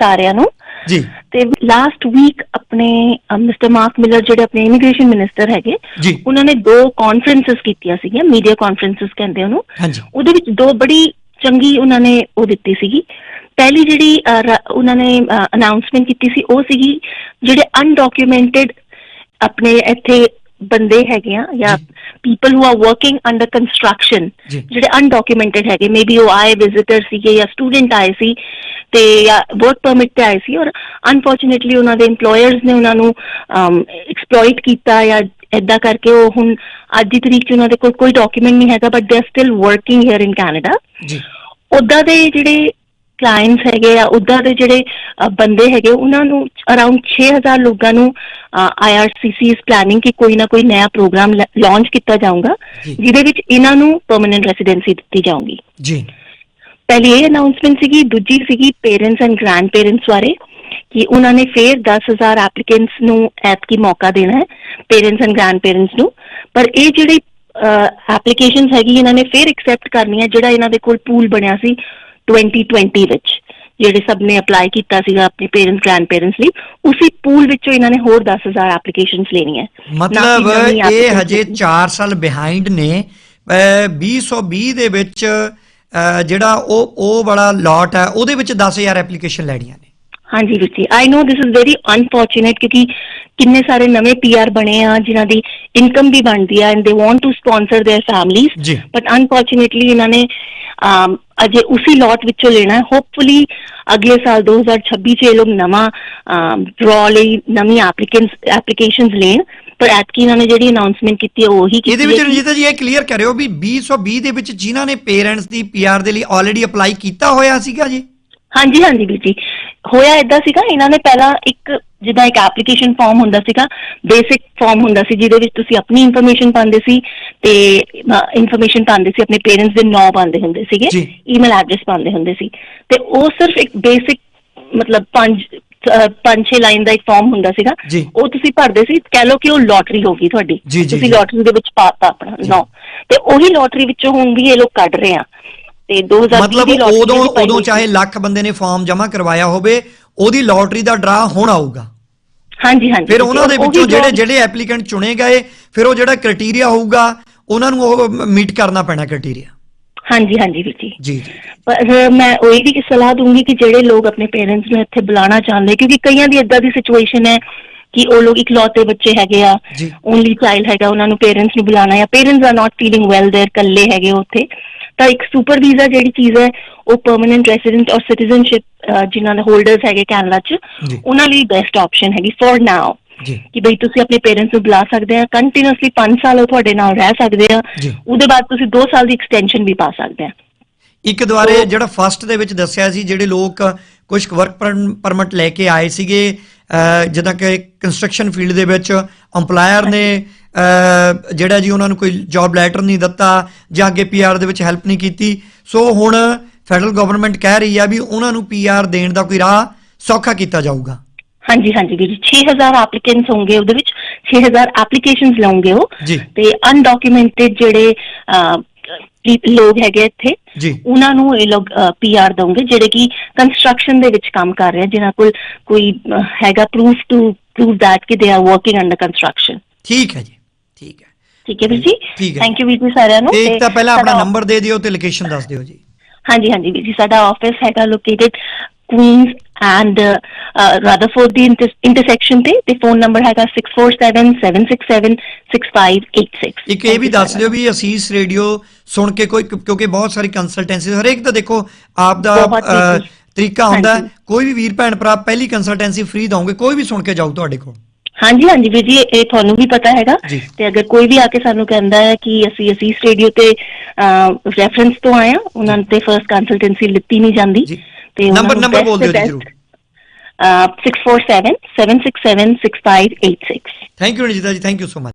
ਸਾਰਿਆਂ ਨੂੰ। ਜੀ। ਤੇ ਲਾਸਟ ਵੀਕ ਆਪਣੇ ਮਿਸਟਰ ਮਾਰਕ ਮਿਲਰ ਜਿਹੜੇ ਆਪਣੇ ਇਮੀਗ੍ਰੇਸ਼ਨ ਮਿਨਿਸਟਰ ਹੈਗੇ ਉਹਨਾਂ ਨੇ ਦੋ ਕਾਨਫਰੰਸਸ ਕੀਤੀਆਂ ਸੀਗੀਆਂ ਮੀਡੀਆ ਕਾਨਫਰੰਸਸ ਕਹਿੰਦੇ ਉਹਨੂੰ। ਉਹਦੇ ਵਿੱਚ ਦੋ ਬੜੀ ਚੰਗੀ ਉਹਨਾਂ ਨੇ ਉਹ ਦਿੱਤੀ ਸੀਗੀ। ਪਹਿਲੀ ਜਿਹੜੀ ਉਹਨਾਂ ਨੇ ਅਨਾਉਂਸਮੈਂਟ ਕੀਤੀ ਸੀ ਉਹ ਸੀਗੀ ਜਿਹੜੇ ਅਨਡਾਕੂਮੈਂਟਡ ਆਪਣੇ ਇੱਥੇ ਬੰਦੇ ਹੈਗੇ ਆ ਜਾਂ people who are working under construction. ਜਿਹੜੇ ਅਨਡਾਕੂਮੈਂਟਡ ਹੈਗੇ ਮੇਬੀ ਉਹ ਆਏ ਵਿਜ਼ਿਟਰ ਸੀਗੇ ਜਾਂ ਸਟੂਡੈਂਟ ਆਏ ਸੀ ਤੇ ਜਾਂ ਵਰਕ ਪਰਮਿਟ ਤੇ ਆਏ ਸੀ ਔਰ ਅਨਫੋਰਚੂਨੇਟਲੀ ਉਹਨਾਂ ਦੇ EMPLOYERS ਨੇ ਉਹਨਾਂ ਨੂੰ ਐਕਸਪਲੋਇਟ ਕੀਤਾ ਜਾਂ ਏਦਾਂ ਕਰਕੇ ਉਹ ਹੁਣ ਅੱਜ ਦੀ ਤਰੀਕ 'ਚ ਉਹਨਾਂ ਦੇ ਕੋਲ ਕੋਈ ਡਾਕੂਮੈਂਟ ਨਹੀਂ ਹੈਗਾ but they are still working here in Canada ਜੀ। ਉਦਾਂ ਦੇ ਜਿਹੜੇ ਕਲਾਇੰਟਸ ਹੈਗੇ ਆ ਉਦਾਂ ਦੇ ਜਿਹੜੇ ਬੰਦੇ ਹੈਗੇ ਉਹਨਾਂ ਨੂੰ ਅਰਾਊਂਡ 6000 ਲੋਕਾਂ ਨੂੰ ਆਈਆਰਸੀਸੀ ਇਸ ਪਲੈਨਿੰਗ ਕਿ ਕੋਈ ਨਾ ਕੋਈ ਨਵਾਂ ਪ੍ਰੋਗਰਾਮ ਲਾਂਚ ਕੀਤਾ ਜਾਊਗਾ। ਜਿਹਦੇ ਵਿੱਚ ਇਹਨਾਂ ਨੂੰ ਪਰਮਨੈਂਟ ਰੈਜ਼ੀਡੈਂਸੀ ਦਿੱਤੀ ਜਾਊਗੀ। ਜੀ। ਪਹਿਲੀ ਇਹ ਅਨਾਉਂਸਮੈਂਟ ਸੀਗੀ ਦੂਜੀ ਸੀਗੀ ਪੇਰੈਂਟਸ ਐਂਡ ਗ੍ਰੈਂਡ ਪੇਰੈਂਟਸ ਬਾਰੇ ਕਿ ਉਹਨਾਂ ਨੇ ਫੇਰ 10000 ਐਪਲੀਕੈਂਟਸ ਨੂੰ ਐਤਕੀ ਮੌਕਾ ਦੇਣਾ ਹੈ ਪੇਰੈਂਟਸ ਐਂਡ ਗ੍ਰੈਂਡ ਪੇਰੈਂਟਸ ਨੂੰ। ਪਰ ਇਹ ਜਿਹੜੀ ਐਪਲੀਕੇਸ਼ਨਸ ਹੈਗੀ ਇਹਨਾਂ ਨੇ ਫੇਰ ਐਕਸੈਪਟ ਕਰਨੀ ਹੈ ਜਿਹੜਾ ਇਹਨਾਂ ਦੇ ਕੋਲ ਪੂਲ ਬਣਿਆ ਸੀ 2020 ਵਿੱਚ ਜਿਹੜੇ ਸਭ ਨੇ ਅਪਲਾਈ ਕੀਤਾ ਸੀਗਾ ਆਪਣੇ ਪੇਰੈਂਟਸ ਗ੍ਰੈਂਡ ਪੇਰੈਂਟਸ ਲਈ ਉਸੇ ਪੂਲ ਵਿੱਚੋਂ ਇਹਨਾਂ ਨੇ ਹੋਰ 10000 ਐਪਲੀਕੇਸ਼ਨਸ ਲੈਣੀਆਂ ਮਤਲਬ ਇਹ ਹਜੇ 4 ਸਾਲ ਬਿਹਾਈਂਡ ਨੇ। ਅਹ 2020 ਦੇ ਵਿੱਚ ਜਿਹੜਾ ਉਹ ਉਹ ਵਾਲਾ ਲਾਟ ਹੈ ਉਹਦੇ ਵਿੱਚ 10000 ਐਪਲੀਕੇਸ਼ਨ ਲੈਣੀਆਂ ਨੇ। ਹਾਂਜੀ ਵੀਰ ਜੀ I know this is very unfortunate ਕਿਉਂਕਿ ਕਿੰਨੇ ਸਾਰੇ ਨਵੇਂ ਪੀਆਰ ਬਣੇ ਆ ਜਿਨ੍ਹਾਂ ਦੀ ਇਨਕਮ ਵੀ ਬਣਦੀ ਆ and they want to sponsor their families ਜੀ। ਬਟ ਅਨਫੋਰਚੂਨੇਟਲੀ ਇਹਨਾਂ ਨੇ ਅਮ, ਅਜੇ ਉਸੇ ਲੋਟ ਵਿੱਚੋਂ ਲੈਣਾ ਹੈ ਹੋਪਫੁਲੀ ਅਗਲੇ ਸਾਲ 2026 ਚ ਇਹ ਲੋਕ ਨਵਾਂ ਡਰਾ ਲਈ ਨਵੀਂ ਐਪਲੀਕੈਂਟਸ ਐਪਲੀਕੇਸ਼ਨਸ ਲੈਣ ਪਰ ਐਤਕੀ ਇਹਨਾਂ ਨੇ ਜਿਹੜੀ ਅਨਾਉਂਸਮੈਂਟ ਕੀਤੀ ਹੈ ਉਹ ਉਹੀ ਕੀਤੀ ਇਹਦੇ ਵਿੱਚ ਹੈ ਕਿ- ਰਣਜੀਤ ਜੀ ਇਹ ਕਲੀਅਰ ਕਰਿਓ ਵੀ 2020 ਦੇ ਵਿੱਚ ਜਿਨ੍ਹਾਂ ਨੇ ਪੇਰੈਂਟਸ ਦੀ ਪੀਆਰ ਦੇ ਲਈ ਆਲਰੇਡੀ ਅਪਲਾਈ ਕੀਤਾ ਹੋਇਆ ਸੀਗਾ ਜੀ ਹਾਂਜੀ ਹਾਂਜੀ ਵੀਰ ਜੀ ਹੋਇਆ ਇਦਾਂ ਸੀਗਾ ਇਹਨਾਂ ਨੇ ਪਹਿਲਾਂ ਇੱਕ ਜਿੱਦਾਂ ਇੱਕ ਐਪਲੀਕੇਸ਼ਨ ਫਾਰਮ ਹੁੰਦਾ ਸੀਗਾ ਬੇਸਿਕ ਫਾਰਮ ਹੁੰਦਾ ਸੀ ਜਿਹਦੇ ਵਿੱਚ ਤੁਸੀਂ ਆਪਣੀ ਇਨਫੋਰਮੇਸ਼ਨ ਪਾਉਂਦੇ ਸੀ ਤੇ ਇਨਫੋਰਮੇਸ਼ਨ ਪਾਉਂਦੇ ਸੀ ਆਪਣੇ ਪੇਰੈਂਟਸ ਦੇ ਨਾਂ ਪਾਉਂਦੇ ਹੁੰਦੇ ਸੀਗੇ ਜੀ। ਈਮੇਲ ਐਡਰੈਸ ਪਾਉਂਦੇ ਹੁੰਦੇ ਸੀ ਤੇ ਉਹ ਸਿਰਫ ਇੱਕ ਬੇਸਿਕ ਮਤਲਬ ਪੰਜ ਅਹ, ਪੰਜ ਛੇ ਲਾਈਨ ਦਾ ਇੱਕ ਫਾਰਮ ਹੁੰਦਾ ਸੀਗਾ ਜੀ। ਉਹ ਤੁਸੀਂ ਭਰਦੇ ਸੀ ਕਹਿ ਲਓ ਕਿ ਉਹ ਲੋਟਰੀ ਹੋ ਗਈ ਤੁਹਾਡੀ ਜੀ, ਜੀ, ਤੁਸੀਂ ਜੀ। ਲੋਟਰੀ ਦੇ ਵਿੱਚ ਪਾਤਾ ਆਪਣਾ ਨਾਂ ਤੇ ਉਹੀ ਲੋਟਰੀ ਵਿੱਚੋਂ ਹੁਣ ਵੀ ਇਹ ਲੋਕ ਕੱਢ ਰਹੇ ਆ ਤੇ 2020 ਮਤਲਬ ਦੀ lottery ਉਦੋਂ ਜਿਹੜੀ ਪਾਈ ਉਦੋਂ ਹੋਈ ਸੀ। ਚਾਹੇ ਲੱਖ ਬੰਦੇ ਨੇ ਫਾਰਮ ਜਮ੍ਹਾਂ ਕਰਵਾਇਆ ਹੋਵੇ ਉਹਦੀ ਲੋਟਰੀ ਦਾ ਡਰਾ ਹੁਣ ਆਊਗਾ ਹਾਂਜੀ ਹਾਂਜੀ ਫਿਰ ਉਹਨਾਂ ਦੇ ਉਹੀ ਵਿੱਚੋਂ ਜਿਹੜੇ draw- ਜਿਹੜੇ ਐਪਲੀਕੈਂਟ ਚੁਣੇ ਗਏ ਫਿਰ ਉਹ ਜਿਹੜਾ ਕ੍ਰਾਈਟੇਰੀਆ ਹੋਊਗਾ ਉਹਨਾਂ ਨੂੰ ਉਹ ਮੀਟ ਕਰਨਾ ਪੈਣਾ ਕ੍ਰਾਈਟੇਰੀਆ ਹਾਂਜੀ ਹਾਂਜੀ ਵੀਰ ਜੀ ਜੀ ਜੀ ਪਰ ਮੈਂ ਉਹੀ ਵੀ ਸਲਾਹ ਦੂੰਗੀ ਕਿ ਜਿਹੜੇ ਲੋਕ ਆਪਣੇ ਪੇਰੈਂਟਸ ਨੂੰ ਇੱਥੇ ਬੁਲਾਉਣਾ ਚਾਹੁੰਦੇ ਕਿਉਂਕਿ ਕਈਆਂ ਦੀ ਇਦਾਂ ਦੀ ਸਿਚੁਏਸ਼ਨ ਹੈ ਕਿ ਉਹ ਲੋਕ ਇਕਲੌਤੇ ਬੱਚੇ ਹੈਗੇ ਆ ਜੀ। ਓਨਲੀ ਚਾਈਲਡ ਹੈਗਾ ਉਹਨਾਂ ਨੂੰ ਪੇਰੈਂਟਸ ਨੂੰ ਬੁਲਾਉਣਾ ਜਾਂ parents are not feeling well there ਇਕੱਲੇ ਹੈਗੇ ਉੱਥੇ ਤਾਂ ਇੱਕ ਸੁਪਰ ਵੀਜ਼ਾ ਜਿਹੜੀ ਚੀਜ਼ ਹੈ ਉਹ ਪਰਮਨੈਂਟ ਰੈਜ਼ੀਡੈਂਟ ਔਰ ਸਿਟੀਜ਼ਨਸ਼ਿਪ ਜਿਨ੍ਹਾਂ ਦੇ ਹੋਲਡਰਸ ਹੈਗੇ ਕੈਨੇਡਾ 'ਚ। ਉਹਨਾਂ ਲਈ ਬੈਸਟ ਆਪਸ਼ਨ ਹੈਗੀ ਫॉर ਨਾਓ ਕਿ ਬਈ ਤੁਸੀਂ ਆਪਣੇ ਪੇਰੈਂਟਸ ਨੂੰ ਬੁਲਾ ਸਕਦੇ ਆ ਕੰਟੀਨਿਊਸਲੀ 5 ਸਾਲ ਉਹ ਤੁਹਾਡੇ ਨਾਲ ਰਹਿ ਸਕਦੇ ਆ। ਉਹਦੇ ਬਾਅਦ ਤੁਸੀਂ 2 ਸਾਲ ਦੀ ਐਕਸਟੈਂਸ਼ਨ ਵੀ ਪਾ ਸਕਦੇ ਆ ਇੱਕ ਦੁਆਰੇ ਜਿਹੜਾ ਫਸਟ ਦੇ ਵਿੱਚ ਦੱਸਿਆ ਸੀ ਜਿਹੜੇ ਲੋਕ ਕੁਝ ਵਰਕ ਪਰਮਿਟ ਲੈ ਕੇ ਆਏ ਸੀਗੇ ਜਿੱਦਾਂ ਕਿ ਕੰਸਟਰਕਸ਼ਨ ਫੀਲਡ ਦੇ ਵਿੱਚ EMPLOYER ਨੇ ਜਿਹੜਾ ਜੀ ਉਹਨਾਂ ਨੂੰ ਕੋਈ ਜੌਬ ਲੈਟਰ ਨਹੀਂ ਦਿੱਤਾ ਜਾਂ ਅੱਗੇ ਪੀਆਰ ਦੇ ਵਿੱਚ ਹੈਲਪ ਨਹੀਂ ਕੀਤੀ। ਸੋ ਹੁਣ ਫੈਡਰਲ ਗਵਰਨਮੈਂਟ ਕਹਿ ਰਹੀ ਆ ਵੀ ਉਹਨਾਂ ਨੂੰ ਪੀਆਰ ਦੇਣ ਦਾ ਕੋਈ ਰਾਹ ਸੌਖਾ ਕੀਤਾ ਜਾਊਗਾ। ਹਾਂਜੀ ਹਾਂਜੀ ਵੀਰ ਜੀ 6000 ਐਪਲੀਕੈਂਟਸ ਹੋਣਗੇ ਉਹਦੇ ਵਿੱਚ। 6000 ਐਪਲੀਕੇਸ਼ਨਸ ਲਓਗੇ ਉਹ। ਤੇ ਅਨਡਾਕੂਮੈਂਟਡ ਜਿਹੜੇ ਲੋਕ ਹੈਗੇ ਇੱਥੇ। ਉਹਨਾਂ ਨੂੰ ਇਹ ਲੋਕ ਪੀਆਰ ਦੋਗੇ ਜਿਹੜੇ ਕਿ ਕੰਸਟਰਕਸ਼ਨ ਦੇ ਵਿੱਚ ਕੰਮ ਕਰ ਰਹੇ ਜਿਨ੍ਹਾਂ ਕੋਲ ਕੋਈ ਹੈਗਾ ਪ੍ਰੂਫ ਟੂ ਪ੍ਰੂਵ ਦੈਟ ਕਿ they are working under construction ਠੀਕ ਹੈ ਜੀ। ਠੀਕ ਹੈ ਠੀਕ ਹੈ ਵੀਰ ਜੀ ਠੀਕ ਹੈ। ਥੈਂਕ ਯੂ ਵੀਰ ਜੀ ਸਾਰਿਆਂ ਨੂੰ ਤੇ ਇੱਕ ਤੇ ਪਹਿਲਾਂ ਆਪਣਾ ਸਾਡਾ- ਨੰਬਰ ਦੇ ਦਿਓ ਤੇ ਲੋਕੇਸ਼ਨ ਦੱਸ ਦਿਓ ਜੀ ਹਾਂਜੀ ਹਾਂਜੀ ਵੀਰ ਜੀ ਸਾਡਾ ਆਫਿਸ ਹੈਗਾ ਲੋਕੇਟਡ ਕੁਈਨਸ ਐਂਡ ਰਾਦਰਫੋਰਡ ਦੀ ਇੰਟਰਸੈਕਸ਼ਨ ਤੇ ਤੇ ਫੋਨ ਨੰਬਰ ਹੈਗਾ 6477676586 ਇੱਕ ਇਹ ਵੀ ਦੱਸ ਦਿਓ ਵੀ ਅਸੀਸ ਰੇਡੀਓ ਸੁਣ ਕੇ ਕੋਈ ਕਿਉਂਕਿ ਬਹੁਤ ਸਾਰੀ ਕੰਸਲਟੈਂਸੀ ਹਰੇਕ ਤਾਂ ਦੇਖੋ ਆਪ ਦਾ ਬਹੁਤ। ਤਰੀਕਾ ਹੁੰਦਾ ਹੈ। ਹਾਂਜੀ। ਕੋਈ ਵੀ ਵੀਰ ਭੈਣ ਭਰਾ ਪਹਿਲੀ ਕੰਸਲਟੈਂਸੀ ਫ੍ਰੀ ਦਵਾਂਗੇ ਕੋਈ ਵੀ ਸੁਣ ਕੇ ਜਾਊ ਤੁਹਾਡੇ ਕੋਲ ਹਾਂਜੀ ਹਾਂਜੀ ਵੀਰ ਜੀ ਇਹ ਤੁਹਾਨੂੰ ਵੀ ਪਤਾ ਹੈਗਾ ਜੀ। ਤੇ ਅਗਰ ਕੋਈ ਵੀ ਆ ਕੇ ਸਾਨੂੰ ਕਹਿੰਦਾ ਹੈ ਕਿ ਅਸੀਂ ਅਸੀਸ ਰੇਡੀਓ ਤੇ ਰੈਫਰੈਂਸ ਤੋਂ ਆਏ ਆ ਉਹਨਾਂ ਤੇ ਫਰਸਟ ਕੰਸਲਟੈਂਸੀ ਲਿੱਤੀ ਨਹੀਂ ਜਾਂਦੀ ਜੀ। ਤੇ ਉਹਨਾਂ ਨੰਬਰ- ਨੂੰ ਨੰਬਰ best ਬੋਲ ਦਿਓ ਜੀ best, ਜ਼ਰੂਰ। ਅਹ, 6477676586 ਥੈਂਕ ਯੂ ਰਣਜੀਤਾ ਜੀ ਥੈਂਕ ਯੂ ਸੋ ਮਚ